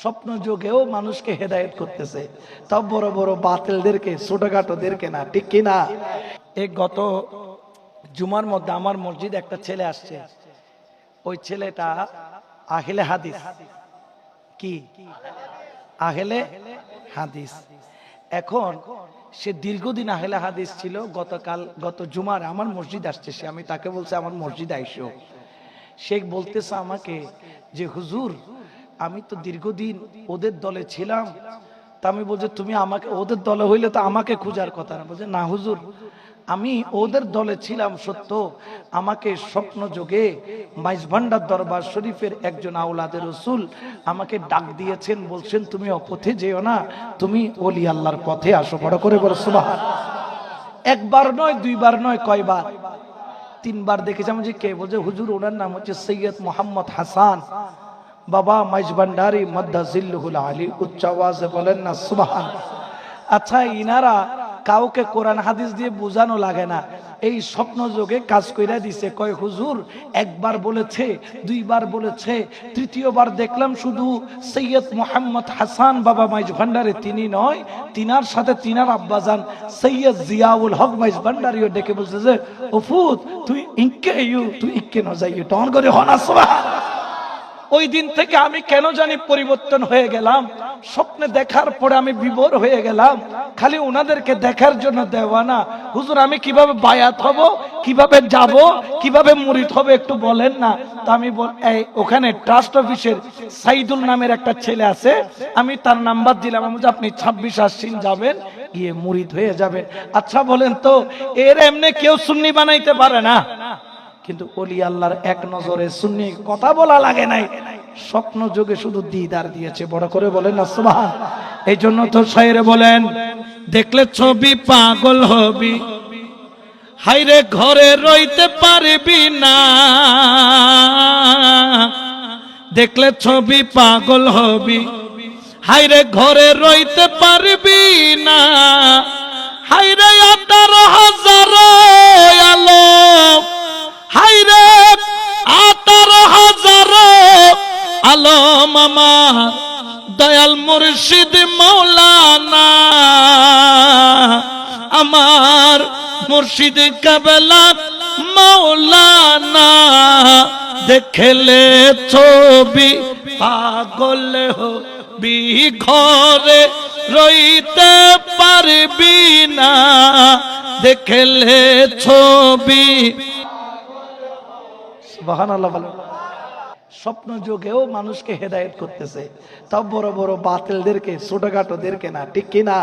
স্বপ্ন যোগেও মানুষকে হেদায়েত করতেছে। তাও বড় বড় বাতিলদেরকে, ছোটখাটোদেরকে না, ঠিক কি না এই গত জুমার মধ্যে আমার মসজিদ একটা ছেলে আসছে। ওই ছেলেটা আহেলে হাদিস। কি? আহেলে হাদিস। এখন সে দীর্ঘদিন আহেলে হাদিস ছিল, গতকাল, গত জুমার আমার মসজিদ আসছে সে, আমি তাকে বলছে, আমার মসজিদ আইসো। শেখ বলতেছে আমাকে যে, হুজুর আমি তো দীর্ঘদিন ওদের দলে ছিলাম। তা আমি বলছি, তুমি আমাকে, ওদের দলে হইলে তো আমাকে খোঁজার কথা না। বলছে, না হুজুর, আমি ওদের দলে ছিলাম সত্য। আমাকে স্বপ্ন যোগে মাইজ ভান্ডার দরবার শরীফের একজন আউলাদের রসুল আমাকে ডাক দিয়েছেন, বলছেন, তুমি অপথে যেও না, তুমি ওলি আল্লাহর পথে আসো। বড় করে বলো একবার নয়, দুইবার নয়, কয়বার? তিনবার দেখেছি আমি যে কে? বলছে, হুজুর, ওনার নাম হচ্ছে সৈয়দ মোহাম্মদ হাসান। বাবা মাইজ ভান্ডারি মদ্দাজিল্লুহুল আলী, উচ্চ আওয়াজে বলেন না, সুবহান। আচ্ছা ইনারা কাউকে কোরআন হাদিস দিয়ে বোঝানো লাগে না। এই স্বপ্ন যোগে কাজ কইরা দিছে, কয়, হুজুর, একবার বলেছে, দুইবার বলেছে, তৃতীয়বার দেখলাম শুধু সৈয়দ মোহাম্মদ হাসান বাবা মাইজ ভান্ডারে, তিনি নয়, তিনার সাথে তিনার আব্বাজান সৈয়দ জিয়াউল হক মাইজ ভান্ডারিও ডেকে বলছে যে ওফুত তুই ইনকে ইউ, তুই ইনকে ন যাইও টন করে হনা সুবহান। ওই দিন থেকে আমি কেন জানি পরিবর্তন হয়ে গেলাম। স্বপ্নে দেখার পরে আমি বিবর হয়ে গেলাম। খালি ওনাদেরকে দেখার জন্য দেওয়া না। হুজুর, আমি কীভাবে বায়াত হব, কীভাবে যাব, কীভাবে মুরিদ হবে একটু বলেন না। তা আমি বল, এই ওখানে ট্রাস্ট অফিসের সাইদুল নামের একটা ছেলে আছে। আমি তার নাম্বার দিলাম। আমি আপনি ছাব্বিশ আসছেন যাবেন, গিয়ে মুরিদ হয়ে যাবেন। আচ্ছা বলেন তো, এর এমনি কেউ সুন্নি বানাইতে পারে না? কিন্তু অলি আল্লাহর এক নজরে সুন্নি কথা বলা লাগে নাই। স্বপ্ন যোগে শুধু দিদার দিয়েছে। বড় করে বলেন এই জন্য তো শায়রে বলেন, দেখলে ছবি পাগল হবি। হাইরে ঘরে রইতে পারবি না। দেখলে ছবি পাগল হবি। হাইরে ঘরে রইতে পারবি আলম মামা, দয়াল মুর্শিদ মৌলানা আমার মুর্শিদ কাবেলা মৌলানা দেখলে ছবি পাগল হবি, ঘরে রইতে পারবি না। দেখলে ছবি সুবহানাল্লাহ স্বপ্ন যুগেও মানুষকে হেদায়ত করতেছে। তাও বড় বড় বাতিলদেরকে ছোটখাটোদেরকে না ঠিক কিনা?